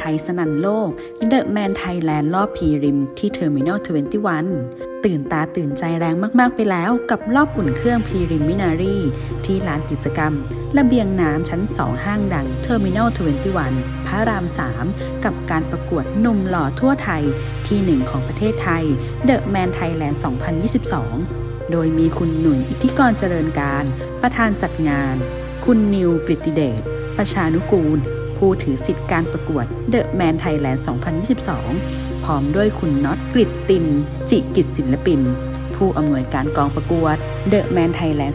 ไทยสนันโลก The Man Thailand รอบพรีริมที่ Terminal 21 ตื่นตาตื่นใจแรงมากๆไปแล้วกับรอบอุ่นเครื่องพรีริมมินารีที่ลานกิจกรรม ระเบียงน้ำชั้น 2 ห้างดัง Terminal 21 พระราม 3 กับการประกวดหนุ่มหล่อทั่วไทยที่หนึ่งของประเทศไทย The Man Thailand 2022โดยมีคุณหนุ่ยอิทธิกรเจริญการ ประธานจัดงาน คุณนิวกริติเดช ประชานุกูล ผู้ถือสิทธิ์การประกวด The Man Thailand 2022 พร้อมด้วยคุณน็อตกริตติน จิกิจศิลปิน ผู้อำนวยการกองประกวด The Man Thailand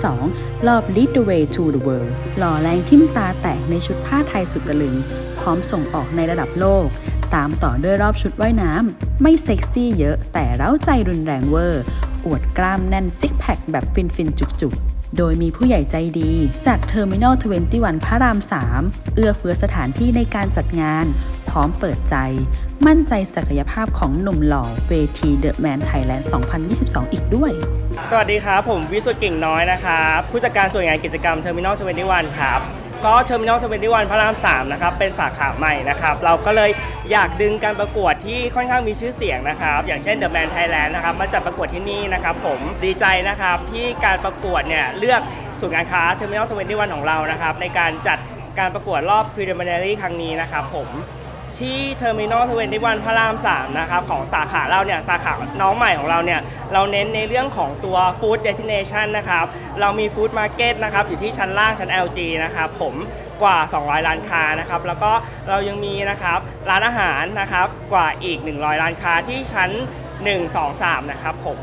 2022 รอบ Lead the Way to the World หล่อแรงทิ่มตาแตกในชุดผ้าไทยสุดตะลึง พร้อมส่งออกในระดับโลก ตามต่อด้วยรอบชุดว่ายน้ำ ไม่เซ็กซี่เยอะแต่เร้าใจรุนแรงเวอร์ อวดกล้ามแน่นซิกแพคแบบฟินฟินๆจุกๆ โดยมีผู้ใหญ่ใจดี จากเทอร์มินอล21 พระราม 3 เอื้อเฟื้อสถานที่ในการจัดงาน พร้อมเปิดใจ มั่นใจศักยภาพของหนุ่มหล่อเวทีเดอะแมนไทยแลนด์ 2022 อีกด้วย สวัสดีครับ ผมวิสุทธิ์กิ่งน้อยนะครับ ผู้จัดการส่วนงานกิจกรรมเทอร์มินอล21 ครับ ก็เทอร์มินอลเทเวนตี้วันพระรามสามนะครับเป็นสาขาใหม่นะครับเราก็เลยอยากดึงการประกวดที่ค่อนข้างมีชื่อเสียงนะครับ อย่างเช่น The Man Thailand นะครับมาจัดประกวดที่นี่นะครับผมดีใจนะครับที่การประกวดเนี่ยเลือกศูนย์การค้า Terminal 21ของเรานะครับในการจัดการประกวดรอบ Preliminary ครั้งนี้นะครับผม ที่ Terminal 21พระราม3นะครับของสาขาเราเนี่ยสาขาน้องใหม่ของเราเนี่ยเราเน้นในเรื่องของตัว Food Destination นะครับเรามี Food Market นะครับอยู่ที่ชั้นล่างชั้น LG นะครับผมกว่า 200 ร้านค้านะครับแล้วก็เรายังมีนะครับร้านอาหารนะครับกว่าอีก 100 ร้านค้าที่ชั้น 1 2 3 นะครับผม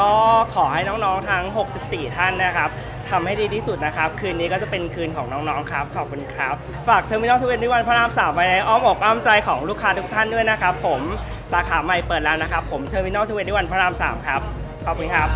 ก็ขอให้น้องๆทั้ง 64 ท่านนะครับ ทำให้ดีที่สุดนะครับ คืนนี้ก็จะเป็นคืนของน้องๆครับ ขอบคุณครับ ฝากเทอร์มินอลทเวนตี้วันพระรามสามไว้ในอ้อมอกอ้อมใจของลูกค้าทุกท่านด้วยนะครับ ผมสาขาใหม่เปิดแล้วนะครับ ผมเทอร์มินอลทเวนตี้วันพระรามสามครับ ขอบคุณครับ